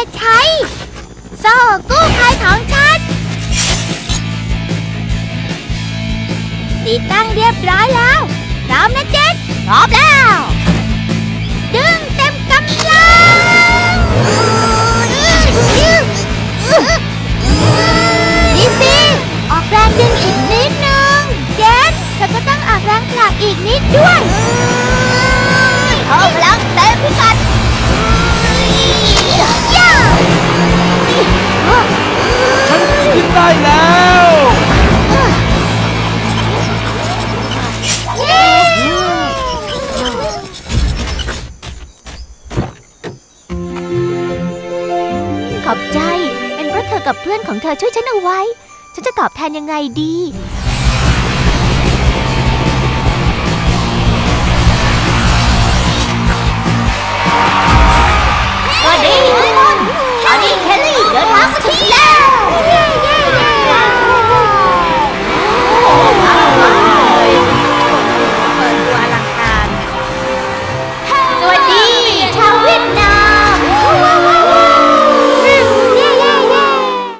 ะใช้โซ่กู้ภัยของฉัน ติดตั้งเรียบร้อยแล้ว พร้อมนะเจ็ดพร้อมแล้ว ดึงเต็มกำลังดีสิออกแรงดึงอีกนิดนึง เจนเธอก็ต้องออกแรงผลักอีกนิดด้วย อบใจ เป็นเพราะเธอกับเพื่อนของเธอช่วยฉันเอาไว้ ฉันจะตอบแทนยังไงดี